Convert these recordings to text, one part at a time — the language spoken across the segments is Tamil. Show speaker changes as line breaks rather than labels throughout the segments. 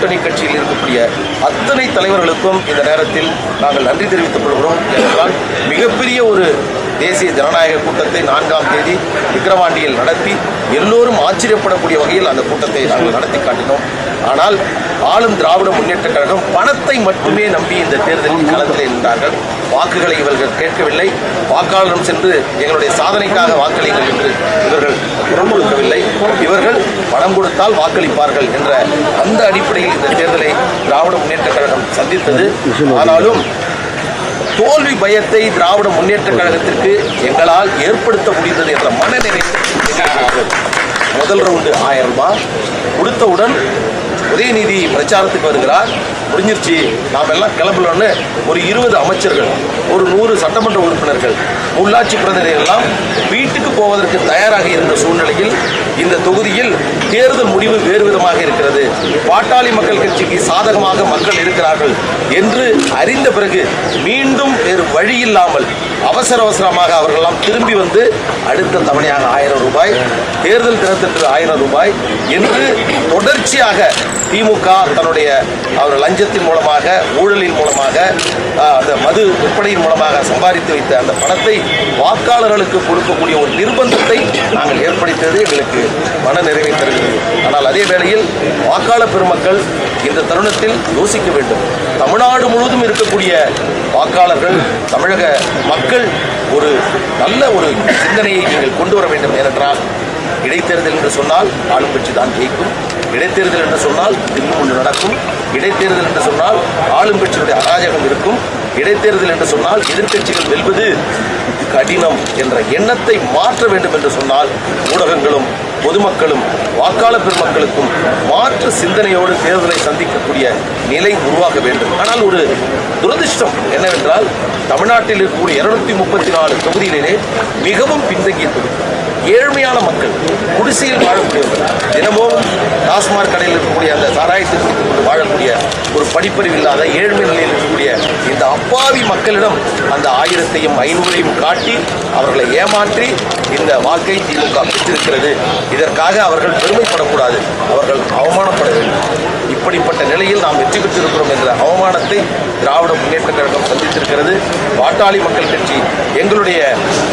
கூட்டணி கட்சியில் இருக்கக்கூடிய அத்தனை தலைவர்களுக்கும் இந்த நேரத்தில் நாங்கள் நன்றி தெரிவித்துக் கொள்கிறோம். ஏனென்றால் மிகப்பெரிய ஒரு தேசிய ஜனநாயக கூட்டத்தை நான்காம் தேதி விக்கிரவாண்டியில் நடத்தி எல்லோரும் ஆச்சரியப்படக்கூடிய வகையில் அந்த கூட்டத்தை நாங்கள் நடத்தி காட்டினோம். ஆனால் ஆளும் திராவிட முன்னேற்ற கழகம் பணத்தை மட்டுமே நம்பி இந்த தேர்தலில் களத்தில் இருந்தார்கள் வாக்குகளை இவர்கள் கேட்கவில்லை. வாக்காளரும் சென்று எங்களுடைய சாதனைக்காக வாக்களிங்கள் என்று இவர்கள் குரல் கொடுக்கவில்லை இவர்கள் பணம் கொடுத்தால் வாக்களிப்பார்கள் என்ற அந்த அடிப்படையில் இந்த தேர்தலை திராவிட முன்னேற்ற கழகம் சந்தித்தது. ஆனாலும் தோல்வி பயத்தை திராவிட முன்னேற்ற கழகத்திற்கு எங்களால் ஏற்படுத்த முடிந்தது என்ற மனநிலை முதல் ரவுண்டு ஆயிரம் ரூபாய் கொடுத்தவுடன் உதயநிதி பிரச்சாரத்துக்கு வருகிறார். முடிஞ்சிருச்சு. நாம் எல்லாம் கிளம்பலன்னு ஒரு இருபது அமைச்சர்கள் ஒரு நூறு சட்டமன்ற உறுப்பினர்கள் உள்ளாட்சி பிரதிநிதிகள்லாம் வீட்டுக்கு போவதற்கு தயாராக இருந்த சூழ்நிலையில் இந்த தொகுதியில் தேர்தல் முடிவு வேறு விதமாக இருக்கிறது. பாட்டாளி மக்கள் கட்சிக்கு சாதகமாக மக்கள் இருக்கிறார்கள் என்று அறிந்த பிறகு மீண்டும் வேறு வழி இல்லாமல் அவசர அவசரமாக அவர்களெல்லாம் திரும்பி வந்து அடுத்த தவணையாக ஆயிரம் ரூபாய் தேர்தல் தினத்திற்கு ஆயிரம் ரூபாய் என்று தொடர்ச்சியாக திமுக தன்னுடைய அவர் லஞ்சத்தின் மூலமாக ஊழலின் மூலமாக அந்த மது விற்பனையின் மூலமாக சம்பாதித்து வைத்த அந்த பணத்தை வாக்காளர்களுக்கு கொடுக்கக்கூடிய ஒரு நிர்பந்தத்தை நாங்கள் ஏற்படுத்தியது எங்களுக்கு மன நிறைவை தருகிறது. ஆனால் அதே வேளையில் வாக்காளர் பெருமக்கள் இந்த தருணத்தில் யோசிக்க வேண்டும். தமிழ்நாடு முழுவதும் இருக்கக்கூடிய வாக்காளர்கள் தமிழக மக்கள் ஒரு நல்ல ஒரு சிந்தனையை நீங்கள் கொண்டு வர வேண்டும் ஏனென்றால் இடைத்தேர்தல் என்று சொன்னால் ஆளும் கட்சி தான் ஜெயிக்கும். இடைத்தேர்தல் என்று சொன்னால் இன்னும் ஒன்று நடக்கும். இடைத்தேர்தல் என்று சொன்னால் ஆளும் கட்சியுடைய அராஜகம் இருக்கும். இடைத்தேர்தல் என்று சொன்னால் எதிர்க்கட்சிகள் வெல்வது கடினம் என்ற எண்ணத்தை மாற்ற வேண்டும் என்று சொன்னால் ஊடகங்களும் பொதுமக்களும் வாக்காளர் பெருமக்களுக்கும் மாற்று சிந்தனையோடு தேர்தலை சந்திக்கக்கூடிய நிலை உருவாக வேண்டும். ஆனால் ஒரு துரதிர்ஷ்டம் என்னவென்றால் தமிழ்நாட்டில் இருக்கக்கூடிய இருநூத்தி முப்பத்தி நாலு தொகுதியிலே மிகவும் பின்தங்கிய தொகுதி. ஏழ்மையான மக்கள் குடிசையில் வாழக்கூடியவர்கள் தினமும் டாஸ்மாக் கடையில் இருக்கக்கூடிய அந்த சாராயத்தை வாழக்கூடிய ஒரு படிப்பறிவு இல்லாத ஏழ்மை நிலையில் இருக்கக்கூடிய இந்த அப்பாவி மக்களிடம் அந்த ஆயிரத்தையும் ஐநூறையும் காட்டி அவர்களை ஏமாற்றி இந்த வாக்கை திமுக பெற்றிருக்கிறது. இதற்காக அவர்கள் பெருமைப்படக்கூடாது. அவர்கள் அவமானப்பட வேண்டும். இப்படிப்பட்ட நிலையில் நாம் வெற்றி பெற்றிருக்கிறோம் என்ற அவமானத்தை திராவிட முன்னேற்ற கழகம் சந்தித்திருக்கிறது. பாட்டாளி மக்கள் கட்சி எங்களுடைய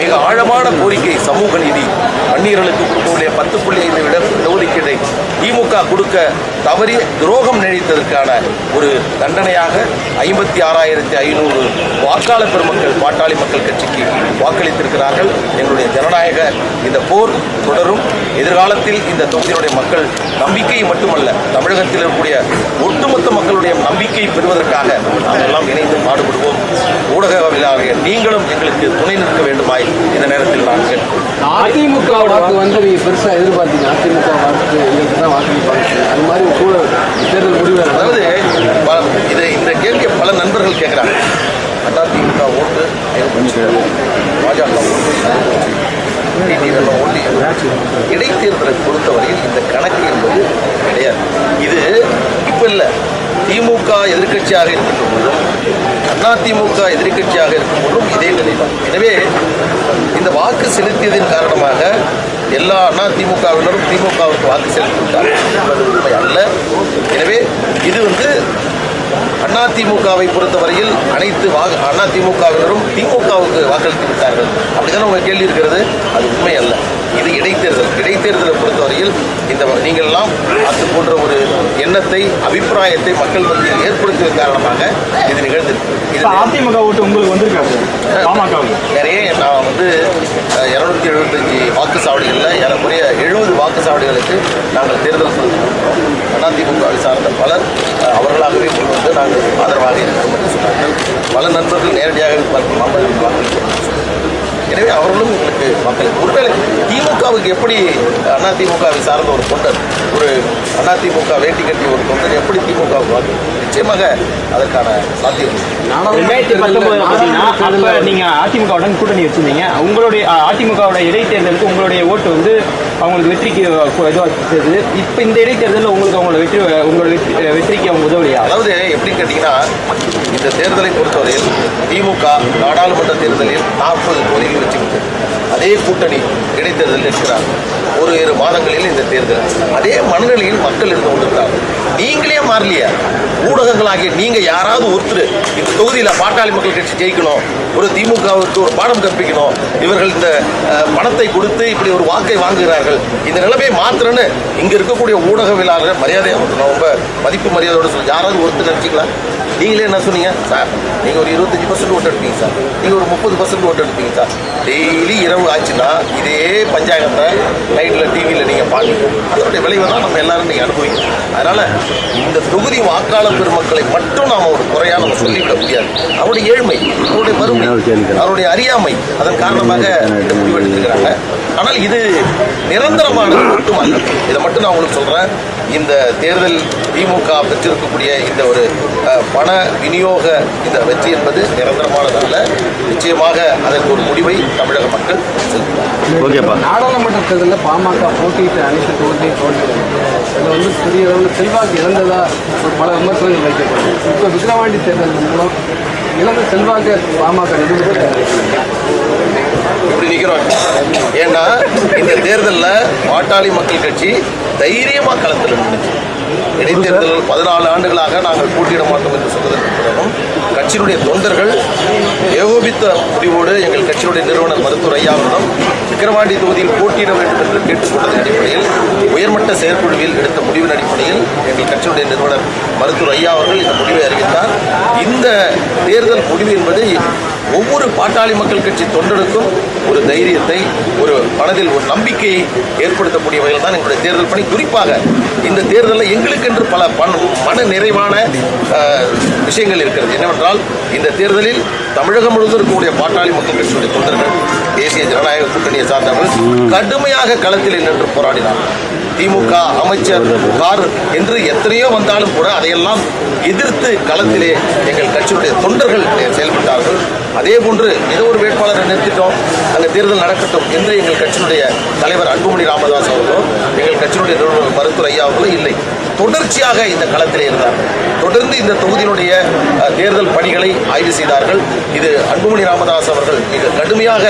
மிக ஆழமான கோரிக்கை சமூக நீதி. வன்னியர்களுக்கு கொடுக்கக்கூடிய பத்து புள்ளி ஐந்து விட இடஒதுக்கீட்டை திமுக கொடுக்க தவறி துரோகம் நினைத்ததற்கான ஒரு தண்டனையாக ஐம்பத்தி ஆறாயிரத்தி ஐநூறு வாக்காளர் பெருமக்கள் பாட்டாளி மக்கள் கட்சிக்கு வாக்களித்திருக்கிறார்கள். எங்களுடைய ஜனநாயக இந்த போர் தொடரும். எதிர்காலத்தில் இந்த தொகுதியினுடைய மக்கள் நம்பிக்கை மட்டுமல்ல தமிழகத்தில் இருக்கக்கூடிய ஒட்டுமொத்த மக்களுடைய நம்பிக்கை பெறுவதற்காக நாம் எல்லாம் இணைந்து பாடுபடுவோம். ஊடகவியலாளர்கள் நீங்களும் எங்களுக்கு துணை நிற்க வேண்டுமாய் இந்த நேரத்தில்
அதிமுக வாக்கு வந்து நீங்க பெருசா எதிர்பார்த்தீங்க. அதிமுக வாக்கு எங்களுக்கு தான் வாக்கு அது மாதிரி கூட தேர்தல் முடிவு
அதாவது இதை இந்த கேள்வியை பல நண்பர்கள் கேட்குறாங்க. அதிமுக ஓட்டு பாஜக ஓட்டு இடைத்தேர்தலை பொறுத்தவரையில் இந்த கணக்கு என்பது கிடையாது. இது இப்போ இல்லை. திமுக எதிர்க்கட்சியாக இருக்கின்ற போதும் அதிமுக எதிர்க்கட்சியாக இருக்கும் போதும் இதே நிலைதான். எனவே இந்த வாக்கு செலுத்தியதன் காரணமாக எல்லா அண்ணா திமுகவினரும் திமுகவுக்கு வாக்கு செலுத்திவிட்டார்கள். என்பது உண்மை அல்ல. எனவே இது வந்து அதிமுகவை பொறுத்தவரையில் அனைத்து அண்ணா அதிமுகவினரும் திமுகவுக்கு வாக்களித்து விட்டார்கள். அப்படிதானே உங்க கேள்வி இருக்கிறது? அது உண்மை அல்ல. இது இடைத்தேர்தல். இடைத்தேர்தலை பொறுத்தவரையில் இந்த நீங்கள் எல்லாம் அது போன்ற ஒரு எண்ணத்தை அபிப்பிராயத்தை மக்கள் மத்தியில் ஏற்படுத்தியதன் காரணமாக இது நிகழ்ந்திருக்கு.
அதிமுக ஓட்டு உங்களுக்கு வந்திருக்காரு பாமகவுக்கு.
நிறைய நான் வந்து இரநூத்தி எழுபத்தஞ்சு வாக்குச்சாவடிகளில் ஏறக்குறைய எழுபது வாக்குச்சாவடிகளுக்கு நாங்கள் தேர்தல் கொடுத்திருக்கிறோம் அதிமுகவை சார்ந்த பலர் அவர்களாகவே முன் வந்து நாங்கள் ஆதரவாக இருக்கிறோம் என்று சொன்னார்கள். பல நண்பர்கள் நேரடியாக வாக்களிக்கிறோம் எனவே அவர்களும் எங்களுக்கு மக்கள். ஒருவேளை திமுகவுக்கு எப்படி அதிமுகவை சார்ந்த ஒரு தொண்டர் ஒரு அதிமுக வேட்டி கட்டிய ஒரு தொண்டர் எப்படி திமுகவுக்கு வாக்கு? நிச்சயமாக அதற்கான சாத்தியம்.
ரெண்டாயிரத்தி பத்தொன்பதுல பாத்தீங்கன்னா அப்ப நீங்க அதிமுகவுடன் கூட்டணி வச்சிருந்தீங்க. உங்களுடைய அதிமுகவோட இடைத்தேர்தலுக்கு உங்களுடைய ஓட்டு வந்து அவங்களுக்கு வெற்றிக்கு அ, இதுவா இருந்தது. இப்ப இந்த இடைத்தேர்தலில் உங்களுக்கு அவங்களோட வெற்றி உங்களோட வெற்றி வெற்றிக்கு அவங்க உதவலையா?
அதாவது எப்படின்னு கேட்டிங்கன்னா இந்த தேர்தலை பொறுத்தவரையில் திமுக நாடாளுமன்ற தேர்தலில் நாற்பது தொகுதிகள் வெற்றி பெற்றது. அதே கூட்டணி இடைத்தேர்தலில் இருக்கிறார் ஒரு இரு மாதங்களில் இந்த தேர்தல். அதே மனநிலையில் மக்கள் இருந்து கொண்டிருக்கிறார்கள் நீங்களே மாறலையா. ஊடகங்களாகிய நீங்க யாராவது ஒருத்தர் இந்த தொகுதியில் பாட்டாளி மக்கள் கட்சி ஜெயிக்கணும் ஒரு திமுகவுக்கு ஒரு பாடம் கற்பிக்கணும் இவர்கள் இந்த பணத்தை கொடுத்து இப்படி ஒரு வாக்கை வாங்குகிறார்கள் இந்த நிலைமையை மாத்திரன்னு இங்க இருக்கக்கூடிய ஊடகவியலாளர் மரியாதையை ரொம்ப மதிப்பு மரியாதையோட சொல்லி யாராவது ஒருத்தர் நினைச்சிக்கலாம் நீங்களே என்ன சொன்னீங்க? சார் நீங்க ஒரு இருபத்தஞ்சு பர்சன்ட் ஓட்டு எடுப்பீங்க சார். நீங்க ஒரு முப்பது பர்சன்ட் ஓட்டு எடுப்பீங்க சார். டெய்லி இரவு ஆச்சுன்னா இதே பஞ்சாயத்தை நைட்ல டிவியில நீங்க பாருங்க. அதனுடைய விளைவை தான் நம்ம எல்லாரும் நீங்க அனுபவிக்கணும். அதனால இந்த தொகுதி வாக்காளர் பெருமக்களை மட்டும் நாம ஒரு குறையா நம்ம சொல்லிவிட முடியாது. அவருடைய ஏழ்மை அவருடைய வறுமை அவருடைய அறியாமை அதன் காரணமாக இந்த முடிவு எடுத்திருக்கிறாங்க ஆனால் இது நிரந்தரமானது மட்டுமல்ல. இதை மட்டும் நான் உங்களுக்கு சொல்றேன். இந்த தேர்தல் திமுக பெற்றிருக்கக்கூடிய இந்த ஒரு பண விநியோக இந்த வெற்றி என்பது நிரந்தரமானதல்ல. நிச்சயமாக அதற்கு ஒரு முடிவை தமிழக மக்கள்
ஓகேப்பா.
நாடாளுமன்ற தேர்தலில் பாமக போட்டியிட்ட அனைத்து தொகுதியும் தோல்வி இதில் வந்து பெரிய அளவில் செல்வாக்கு இழந்ததா ஒரு பல விமர்சனங்கள் வைக்கப்படுது இப்போ விக்கிரவாண்டி தேர்தல் மூலம் இளமை செல்வாக்கு பாமக
இப்படி நிற்கிறோம் ஏன்னா இந்த தேர்தலில் பாட்டாளி மக்கள் கட்சி தைரியமாக களத்தில் நின்றுச்சு. இடைத்தேர்தல் பதினாலு ஆண்டுகளாக நாங்கள் போட்டியிட மாட்டோம் என்று சொன்னதற்கு பிறகும் கட்சியினுடைய தொண்டர்கள் ஏகோபித்த முடிவோடு எங்கள் கட்சியினுடைய நிறுவனர் மருத்துவர் ஐயாவிடம் விக்கிரவாண்டி தொகுதியில் போட்டியிட வேண்டும் என்று கேட்டுக்கொண்டதன் அடிப்படையில் உயர்மட்ட செயற்குழுவில் எடுத்த முடிவின் அடிப்படையில் எங்கள் கட்சியுடைய நிறுவனர் மருத்துவர் ஐயா அவர்கள் இந்த முடிவை அறிவித்தார். இந்த தேர்தல் முடிவு என்பது ஒவ்வொரு பாட்டாளி மக்கள் கட்சி தொண்டனுக்கும் ஒரு தைரியத்தை ஒரு மனதில் ஒரு நம்பிக்கையை ஏற்படுத்தக்கூடிய வகையில் தான் எங்களுடைய தேர்தல் பணி. குறிப்பாக இந்த தேர்தலில் எங்களுக்கென்று பல பண மன நிறைவான விஷயங்கள் இருக்கிறது. என்னவென்றால் இந்த தேர்தலில் தமிழகம் முழுவதும் இருக்கக்கூடிய பாட்டாளி மக்கள் கட்சியுடைய தொண்டர்கள் தேசிய ஜனநாயக கூட்டணியை சார்ந்தவர்கள் கடுமையாக களத்தில் நின்று போராடினார்கள். திமுக அமைச்சர் கார் என்று எத்தனையோ வந்தாலும் கூட அதையெல்லாம் எதிர்த்து களத்திலே எங்கள் கட்சியுடைய தொண்டர்கள் செயல்பட்டார்கள். அதே போன்று ஏதோ ஒரு வேட்பாளரை நிறுத்திட்டோம். அங்கே தேர்தல் நடக்கட்டும் என்று எங்கள் கட்சியினுடைய தலைவர் அன்புமணி ராமதாஸ் அவர்களோ எங்கள் கட்சியினுடைய நிறுவனர் மருத்துவர் ஐயா அவர்களும் இல்லை. தொடர்ச்சியாக இந்த களத்திலே இருந்தார்கள். தொடர்ந்து இந்த தொகுதியினுடைய தேர்தல் பணிகளை ஆய்வு செய்தார்கள். இது அன்புமணி ராமதாஸ் அவர்கள் மிக கடுமையாக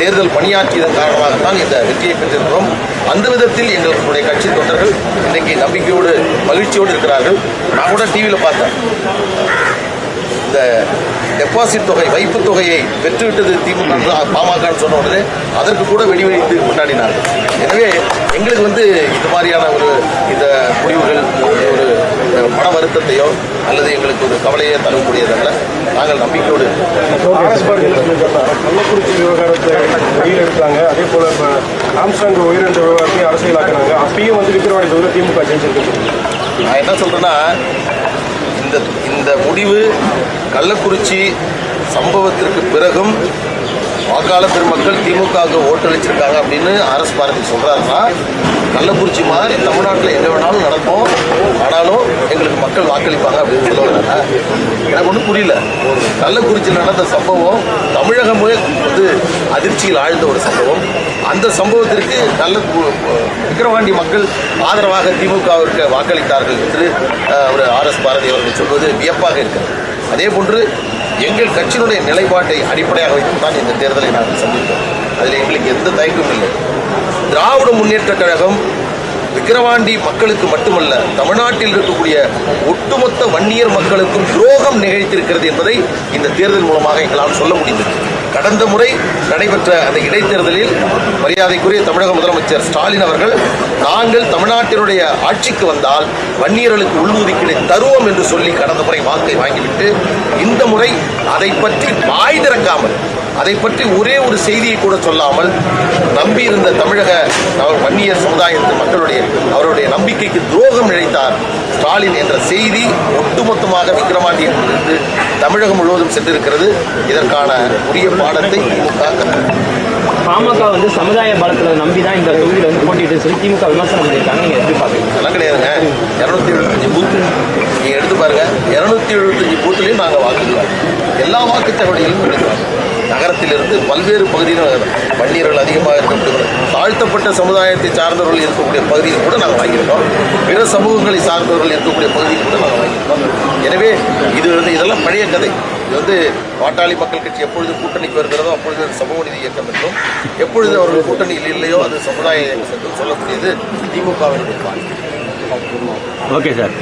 தேர்தல் பணியாற்றியதன் காரணமாகத்தான் இந்த வெற்றியை பெற்றிருக்கிறோம். அந்த விதத்தில் எங்களுடைய கட்சி தொண்டர்கள் இன்றைக்கு நம்பிக்கையோடு மகிழ்ச்சியோடு இருக்கிறார்கள். நான் கூட டிவியில் பார்த்தேன். இந்த டெபாசிட் தொகை வைப்பு தொகையை பெற்றுவிட்டது திமுக பாமகன்னு சொன்ன உடனே அதற்கு கூட வெடி வைத்து கொண்டாடினார்கள். எனவே எங்களுக்கு வந்து இது மாதிரியான ஒரு இந்த முடிவுகள் ஒரு மன வருத்தத்தையோ அல்லது எங்களுக்கு ஒரு கவலையை தரக்கூடியதல்ல. நாங்கள் நம்பிக்கையோடு
கள்ளக்குறிச்சி விவகாரத்தை கையில் எடுத்தாங்க அதே போல இப்போ ஆம்ஸ்டாங் உயிரிழந்த விவகாரத்தையும் அரசியலாக்குனாங்க அப்பயும் வந்து விக்கிரவாணி தொகுதியில் திமுக ஜெயிச்சிருக்கு.
நான் என்ன சொல்றேன்னா இந்த இந்த முடிவு கள்ளக்குறிச்சி சம்பவத்திற்கு பிறகும் வாக்காளர் பெருமக்கள் திமுகவுக்கு ஓட்டளிச்சிருக்காங்க அப்படின்னு ஆர்எஸ் பாரதி சொல்றாருன்னா கள்ளக்குறிச்சி மாதிரி தமிழ்நாட்டில் எங்க வேணாலும் நடக்கும். ஆனாலும் எங்களுக்கு மக்கள் வாக்களிப்பாங்க அப்படின்னு சொல்ல எனக்கு ஒன்றும் புரியல. கள்ளக்குறிச்சியில் நடந்த சம்பவம் தமிழகமே வந்து அதிர்ச்சியில் ஆழ்ந்த ஒரு சம்பவம். அந்த சம்பவத்திற்கு நல்ல விக்கிரவாண்டி மக்கள் ஆதரவாக திமுகவிற்கு வாக்களித்தார்கள் என்று ஒரு ஆர் எஸ் பாரதி அவர்கள் சொல்வது வியப்பாக இருக்கிறது. அதே போன்று எங்கள் கட்சியினுடைய நிலைப்பாட்டை அடிப்படையாக வைத்து தான் இந்த தேர்தலை நாங்கள் சந்தித்தோம். அதில் எங்களுக்கு எந்த தயக்கமும் இல்லை. திராவிட முன்னேற்ற கழகம் விக்கிரவாண்டி மக்களுக்கு மட்டுமல்ல தமிழ்நாட்டில் இருக்கக்கூடிய ஒட்டுமொத்த வன்னியர் மக்களுக்கும் துரோகம் நிகழ்த்திருக்கிறது என்பதை இந்த தேர்தல் மூலமாக எங்களால் சொல்ல முடிந்தது. கடந்த முறை நடைபெற்ற அந்த இடைத்தேர்தலில் மரியாதைக்குரிய தமிழக முதலமைச்சர் ஸ்டாலின் அவர்கள் நாங்கள் தமிழ்நாட்டினுடைய ஆட்சிக்கு வந்தால் வன்னியர்களுக்கு உள்ஒதுக்கீடு தருவோம் என்று சொல்லி கடந்த முறை வாக்கை வாங்கிவிட்டு இந்த முறை அதை பற்றி வாய் திறக்காமல் அதை பற்றி ஒரே ஒரு செய்தியை கூட சொல்லாமல் நம்பியிருந்த தமிழக வன்னியர் சமுதாயத்து மக்களுடைய அவருடைய நம்பிக்கைக்கு துரோகம் இழைத்தார் ஸ்டாலின் என்ற செய்தி ஒட்டுமொத்தமாக விக்கிரமாண்டியிலிருந்து தமிழகம் முழுவதும் சென்றிருக்கிறது. இதற்கான உரிய பாடத்தை
பாமக வந்து சமுதாய பலத்துல நம்பி தான் இந்த தொகுதியில வந்து போட்டிட்டு சொல்லி திமுக விமர்சனம் பண்ணியிருக்காங்க. நீங்க எப்படி பாக்குறீங்க
அதெல்லாம் கிடையாதுங்க. இரநூத்தி எழுபத்தஞ்சு பூத்து. நீங்கள் எடுத்து பாருங்க. இரநூத்தி எழுபத்தஞ்சு பூத்துலையும் நாங்கள் வாக்குகிறோம் எல்லா வாக்குச்சாவடியிலும் எடுக்கிறோம் நகரத்திலிருந்து பல்வேறு பகுதியில் வன்னியர்கள் அதிகமாக இருக்கக்கூடிய தாழ்த்தப்பட்ட சமுதாயத்தை சார்ந்தவர்கள் இருக்கக்கூடிய பகுதியில் கூட நாங்கள் வாங்கியிருக்கோம். பிற சமூகங்களை சார்ந்தவர்கள் இருக்கக்கூடிய பகுதியில் கூட நாங்கள் வாங்கியிருக்கோம். எனவே இது வந்து இதெல்லாம் பழைய கதை. இது வந்து பாட்டாளி மக்கள் கட்சி எப்பொழுது கூட்டணிக்கு வருகிறதோ அப்பொழுது அது சமூக நீதி இயக்கம் என்றும் எப்பொழுது அவர்கள் கூட்டணியில் இல்லையோ அது சமுதாய இயக்கம் என்றும் சொல்லக்கூடியது திமுகவினுடைய
ஓகே சார்.